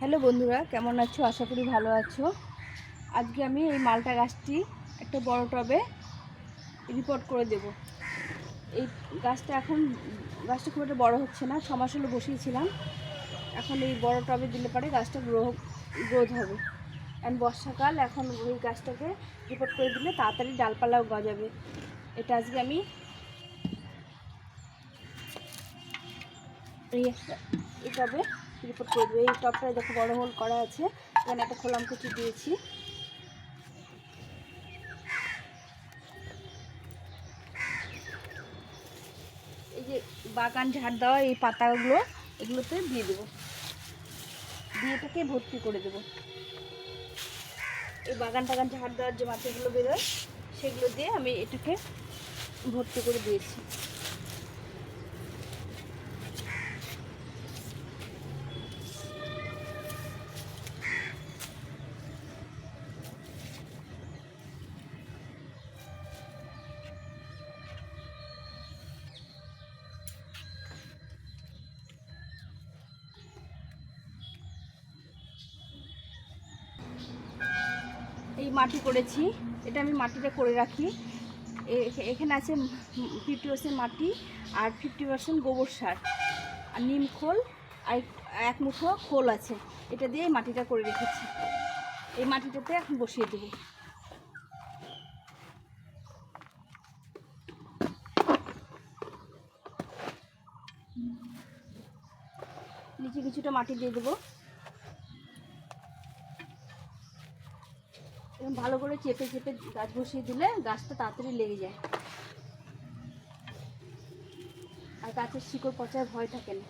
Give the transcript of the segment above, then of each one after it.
Hello বন্ধুরা, কেমন আছো? আশা করি ভালো আছো। আজকে আমি এই মালটা গাছটি একটা বড় টবে রিপোর্ট করে দেব। এই গাছটা এখন, গাছটা খুব একটা বড় হচ্ছে না, ছ মাস হলো বসিয়েছিলাম। এখন এই বড় টবে দিলে পরে গাছটা গ্রো গ্রোথ হবে। অ্যান্ড বর্ষাকাল, এখন ওই গাছটাকে রিপোর্ট করে দিলে তাড়াতাড়ি ডালপালাও গজাবে। এটা আজকে আমি এই একটা, এই টবে রিপোর্ট করে দেবো। এই টবটা দেখো বড় হোল করা আছে। এখানে একটা খোলাম কুচি দিয়েছি। এই যে বাগান ঝাড় দেওয়া, এই পাতাগুলো, এগুলোতে দিয়ে দেবো। দিয়ে এটাকে ভর্তি করে দেবো। এই বাগান টাগান ঝাড় দেওয়ার যে মাটিগুলো বেরোয়, সেগুলো দিয়ে আমি এটাকে ভর্তি করে দিয়েছি। এই মাটি করেছি। এটা আমি মাটিটা করে রাখি। এখানে আছে ফিফটি পার্সেন্ট মাটি আর ফিফটি পার্সেন্ট গোবর সার। আর নিম খোল আর এক মুঠো খোল আছে। এটা দিয়ে মাটিটা করে রেখেছি। এই মাটিটাতে এখন বসিয়ে দেবো। নিচে কিছুটা মাটি দিয়ে দেবো। এরকম ভালো করে চেপে চেপে গাছ বসিয়ে দিলে গাছটা তাড়াতাড়ি লেগে যায়। আর গাছের শিকড় পচার ভয় থাকে না।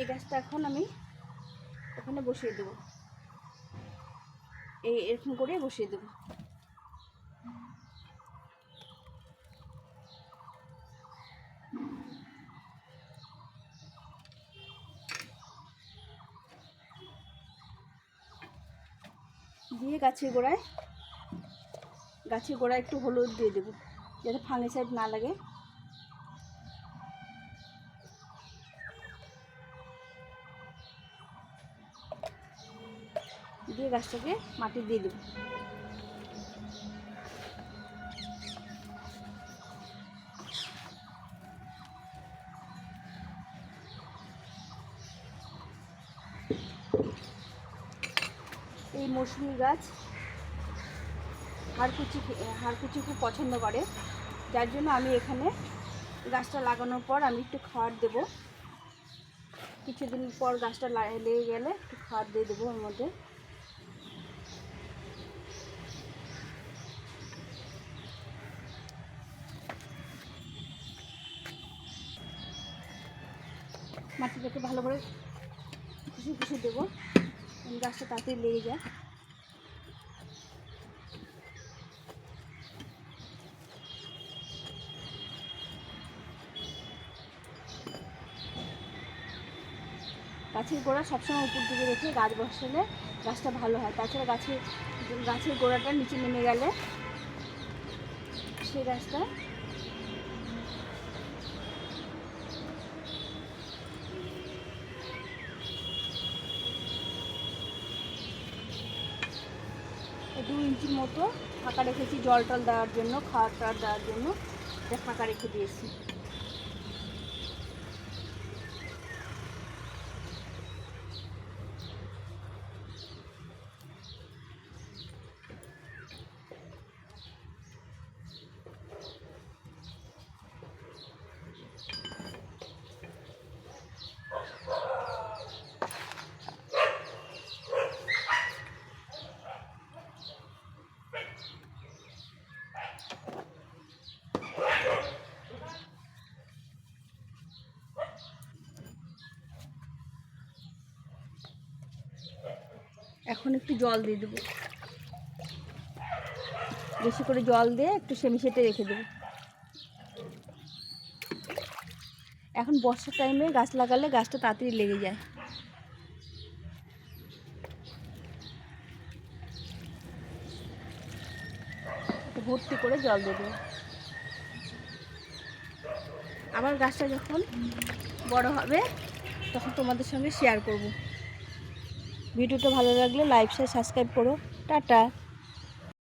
এই গাছটা এখন আমি ওখানে বসিয়ে দেবো। এই এরকম করে বসিয়ে দেবো। গাছের গোড়ায়। গাছের গোড়ায় একটু হলুদ দিয়ে দেবো, যাতে ফাঙ্গিসাইড না লাগে। দিয়ে গাছটাকে মাটি দিয়ে দেবো। এই মৌসুমি গাছ হাড়কুচি হাড়কুচি খুব পছন্দ করে। যার জন্য আমি এখানে গাছটা লাগানোর পর আমি একটু খাবার দেব। কিছুদিন পর গাছটা লেগে গেলে একটু খাবার দিয়ে দেবো ওর মধ্যে। মাটিটাকে ভালো করে খুশি খুশি দেবো। গাছটা তাড়াতাড়ি লেগে যায়। গাছের গোড়া সবসময় উপর দিকে রেখে গাছ বসালে গাছটা ভালো হয়। তাছাড়া গাছের গাছের গোড়াটা নিচে নেমে গেলে সেই গাছটা দু ইঞ্চির মতো ফাঁকা রেখেছি জল টল দেওয়ার জন্য খাওয়ার টাওয়ার দেওয়ার জন্য। ফাঁকা রেখে দিয়েছি। এখন একটু জল দিয়ে দেবো। বেশি করে জল দিয়ে একটু সেমিসেটে রেখে দেবো। এখন বর্ষার টাইমে গাছ লাগালে গাছটা তাড়াতাড়ি লেগে যায়। ভর্তি করে জল দিয়ে দেবো। আবার গাছটা যখন বড় হবে, তখন তোমাদের সঙ্গে শেয়ার করব। ভিডিওটা ভালো লাগলে লাইক শেয়ার সাবস্ক্রাইব করো। টাটা।